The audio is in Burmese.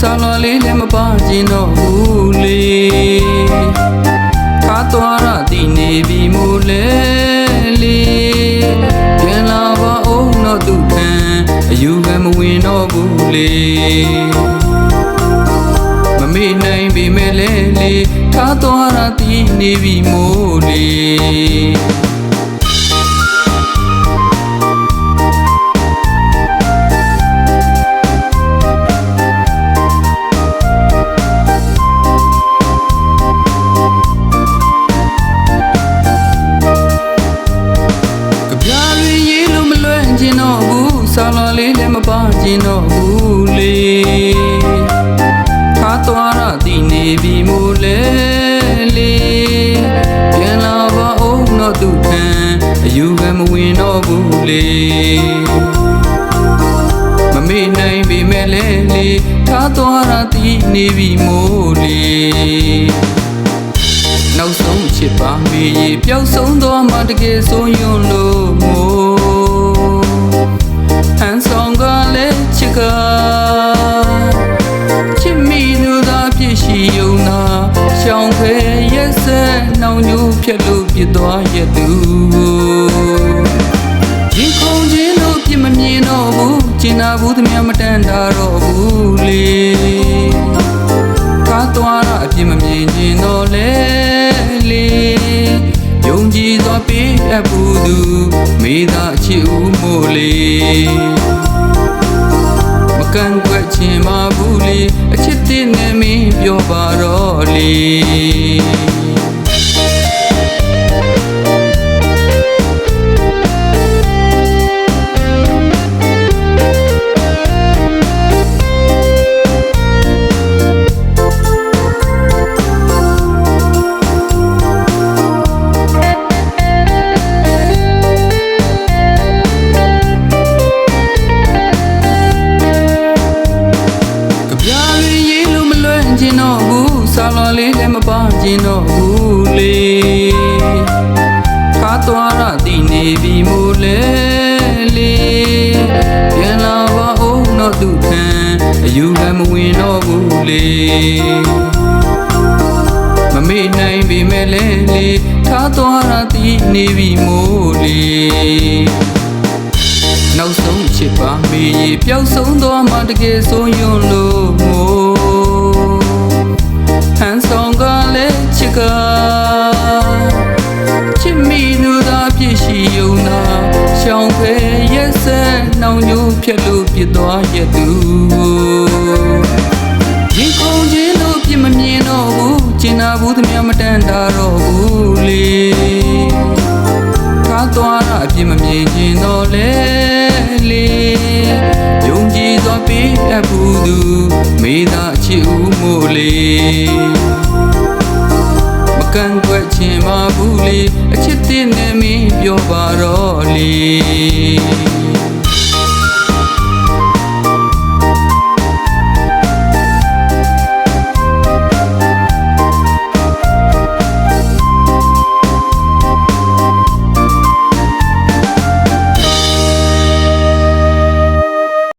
ဆောင်းတော်လေးလည်းမပါခြင်းတော့ဘူးလေသာတော်ရသည်နေပြီမို့လေလေပြန်လာပါအောင်တော့သူခံအယူပဲမဝင်တော့ဘူးလေမမေ့နိုင်ပြီမဲ့လေလေသာတော်ရသည်နေပြီမို့လေ လာလေးလည်းမပါခြင်းတော့ဘူးလေထားသွားတာတည်နေပြီမို့လေလေပြန်လာပါအောင်တော့သူခံအယူခံမဝင်တော့ဘူးလေမမေ့နိုင်ပေမဲ့လေလေထားသွားတာတည်နေပြီမို့လေနောက်ဆုံးချစ်ပါမေးရေပျောက်ဆုံးသွားမှတကယ်ဆုံးယွန်းလို့ ရှောင်းခဲရက်ဆက်နှောင်ညူဖြက်လို့ပြစ်သွားရဲ့သူရင်ခုန်ခြင်းလို့ပြစ်မမြင်တော့ဘူးကျင်နာဘူးသမျှမတန်တာတော့ဘူးလေကားသွားတာအပြစ်မမြင်ခြင်းတော့လေလေယုံကြည်စွာပေးအပ်ဘူးသူမိသားချစ်ဦးမို့လေမ ကန်ကွက်ခြင်းမဘူးလေအချစ်တင်နဲ့မင်းပြောပါတော့လေ ပါခြင်းတော့ဘူးလေကားသွားတာတည်နေပြီမို့လေလေပြန်လာပါအောင်တော့သူခံအယူခံမဝင်တော့ဘူးလေမမေ့နိုင်ပေမဲ့လေလေထားသွားတာတည်နေပြီမို့လေနောက်ဆုံးချစ်ပါမေးရေပျောက်ဆုံးသွားမှတကယ်ဆုံးယွန်းလို့မို့ဟန်ဆောင်ကလည်း ချစ်ကချစ်မိသူသာဖြစ်ရှိယုံနာရှောင်းဖဲရက်ဆက်နှောင်ညိုဖြက်လို့ပြစ်သွားရဲ့သူရင်ခုန်ခြင်းလို့ပြစ်မမြင်တော့ဘူးကျင်နာဘူးသမျှမတန်တာတော့ဘူးလေကားသွားတာအပြစ်မမြင်ခြင်းတော့လေလေယုံကြည်စွာပေးအပ်ဘူးသူမိသားချစ်ဦးမို့လေမ ကွက်ချင်ပါဘူးလေအချစ်တဲ့နဲ့မင်းပြောပါတော့လေ